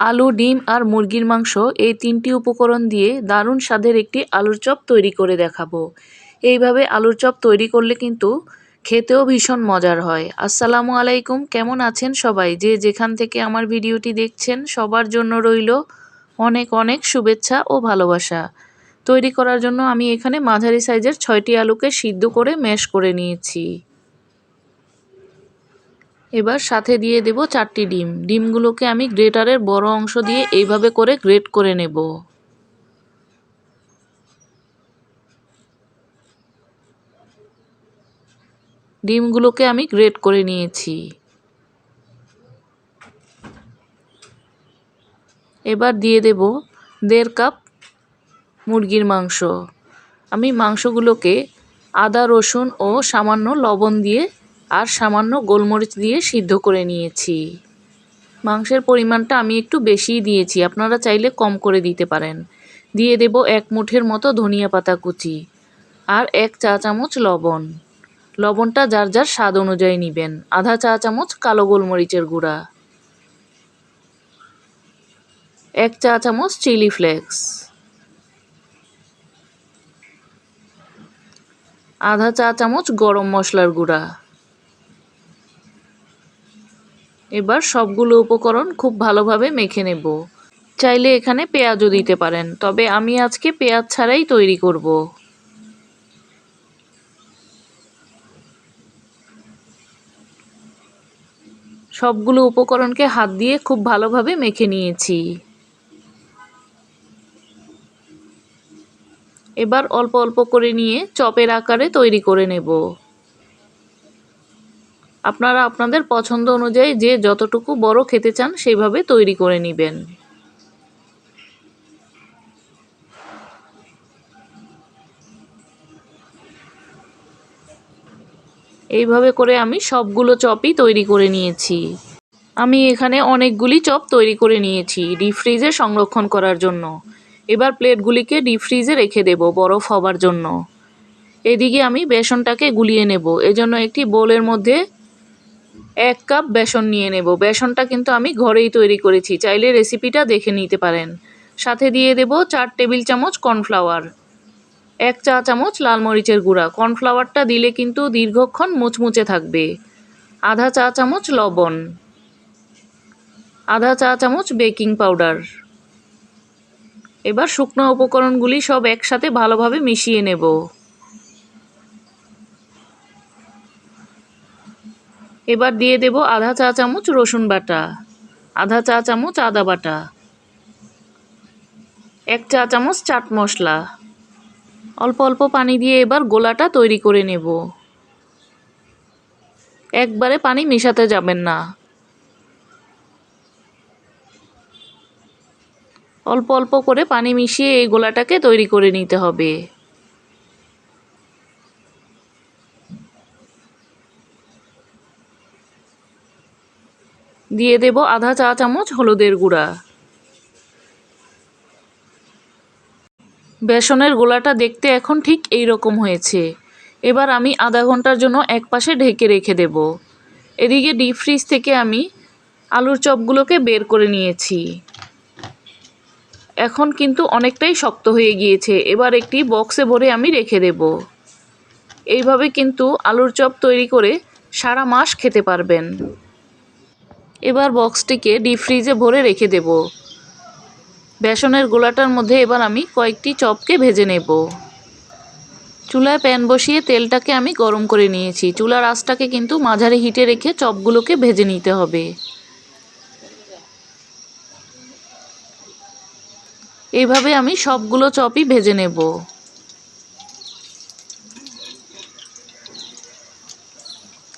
আলু, ডিম আর মুরগির মাংস এই তিনটি উপকরণ দিয়ে দারুণ স্বাদের একটি আলুর চপ তৈরি করে দেখাবো। এইভাবে আলুর চপ তৈরি করলে কিন্তু খেতেও ভীষণ মজার হয়। আসসালামু আলাইকুম, কেমন আছেন সবাই? যে যেখান থেকে আমার ভিডিওটি দেখছেন, সবার জন্য রইল অনেক অনেক শুভেচ্ছা ও ভালোবাসা। তৈরি করার জন্য আমি এখানে মাঝারি সাইজের ছয়টি আলুকে সিদ্ধ করে ম্যাশ করে নিয়েছি। এবার সাথে দিয়ে দেব চারটি ডিম। ডিমগুলোকে আমি গ্রেটারের বড় অংশ দিয়ে এইভাবে করে গ্রেট করে নেব। ডিমগুলোকে আমি গ্রেট করে নিয়েছি। এবার দিয়ে দেব দেড় কাপ মুরগির মাংস। আমি মাংসগুলোকে আদা, রসুন ও সামান্য লবণ দিয়ে আর সামান্য গোলমরিচ দিয়ে সিদ্ধ করে নিয়েছি। মাংসের পরিমাণটা আমি একটু বেশিই দিয়েছি, আপনারা চাইলে কম করে দিতে পারেন। দিয়ে দেব এক মুঠের মতো ধনিয়া পাতা কুচি আর এক চা চামচ লবণ। লবণটা যার যার স্বাদ অনুযায়ী নেবেন, আধা চা চামচ কালো গোলমরিচের গুঁড়া, এক চা চামচ চিলি ফ্লেক্স, আধা চা চামচ গরম মশলার গুঁড়া এবার সবগুলো উপকরণ খুব ভালোভাবে মেখে নেব। চাইলে এখানে পেঁয়াজও দিতে পারেন, তবে আমি আজকে পেঁয়াজ ছাড়াই তৈরি করব। সবগুলো উপকরণকে হাত দিয়ে খুব ভালোভাবে মেখে নিয়েছি। এবার অল্প অল্প করে নিয়ে চপের আকারে তৈরি করে নেব। আপনারা আপনাদের পছন্দ অনুযায়ী যে যতটুকু বড় খেতে চান সেইভাবে তৈরি করে নেবেন। এইভাবে করে আমি সবগুলো চপই তৈরি করে নিয়েছি। আমি এখানে অনেকগুলি চপ তৈরি করে নিয়েছি ডিপ ফ্রিজে সংরক্ষণ করার জন্য। এবার প্লেটগুলিকে ডিপ ফ্রিজে রেখে দেব বরফ হবার জন্য। এদিকে আমি বেসনটাকে গুলিয়ে নেব। এজন্য একটি বোলের মধ্যে এক কাপ বেসন নিয়ে নেব। বেসনটা কিন্তু আমি ঘরেই তৈরি করেছি। চাইলে রেসিপিটা দেখে নিতে পারেন। সাথে দিয়ে দেব চার টেবিল চামচ কর্নফ্লাওয়ার, এক চা চামচ লাল মরিচের গুঁড়া। কর্নফ্লাওয়ারটা দিলে কিন্তু দীর্ঘক্ষণ মুচমুচে থাকবে। আধা চা চামচ লবণ, আধা চা চামচ বেকিং পাউডার। এবার শুকনো উপকরণগুলি সব একসাথে ভালোভাবে মিশিয়ে নেব। এবার দিয়ে দেব আধা চা চামচ রসুন বাটা, আধা চা চামচ আদা বাটা, এক চা চামচ চাট মশলা। অল্প অল্প পানি দিয়ে এবার গোলাটা তৈরি করে নেব। একবারে পানি মেশাতে যাবেন না। অল্প অল্প করে পানি মিশিয়ে এই গোলাটাকে তৈরি করে নিতে হবে। দিয়ে দেব আধা চা চামচ হলুদের গুঁড়া। বেসনের গোলাটা দেখতে এখন ঠিক এই রকম হয়েছে। এবার আমি আধা ঘণ্টার জন্য এক পাশে ঢেকে রেখে দেব। এদিকে ডিপ ফ্রিজ থেকে আমি আলুর চপগুলোকে বের করে নিয়েছি। এখন কিন্তু অনেকটাই শক্ত হয়ে গিয়েছে, এবার একটি বক্সে ভরে আমি রেখে দেব। এইভাবে কিন্তু আলুর চপ তৈরি করে সারা মাস খেতে পারবেন। এবার বক্সটিকে ডিপ ফ্রিজে ভরে রেখে দেব। বেসনের গোলাটার মধ্যে এবার আমি কয়েকটি চপকে ভেজে নেব। চুলায় প্যান বসিয়ে তেলটাকে আমি গরম করে নিয়েছি। চুলার আঁচটাকে কিন্তু মাঝারি হিটে রেখে চপগুলোকে ভেজে নিতে হবে। এইভাবে আমি সবগুলো চপই ভেজে নেব।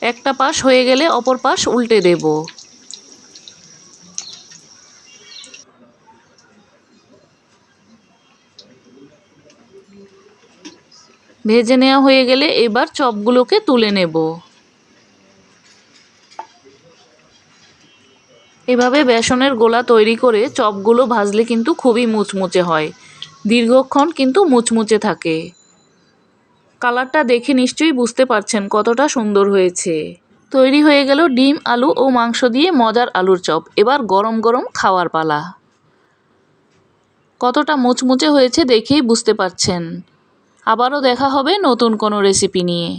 একটা পাশ হয়ে গেলে অপর পাশ উল্টে দেব। ভেজে নেওয়া হয়ে গেলে এবার চপগুলোকে তুলে নেব। এভাবে বেসনের গোলা তৈরি করে চপগুলো ভাজলে কিন্তু খুবই মুচমুচে হয়। দীর্ঘক্ষণ কিন্তু মুচমুচে থাকে। কালারটা দেখে নিশ্চয়ই বুঝতে পারছেন কতটা সুন্দর হয়েছে। তৈরি হয়ে গেল ডিম, আলু ও মাংস দিয়ে মজার আলুর চপ। এবার গরম গরম খাওয়ার পালা। কতটা মুচমুচে হয়েছে দেখেই বুঝতে পারছেন। আবারও দেখা হবে নতুন কোনো রেসিপি নিয়ে।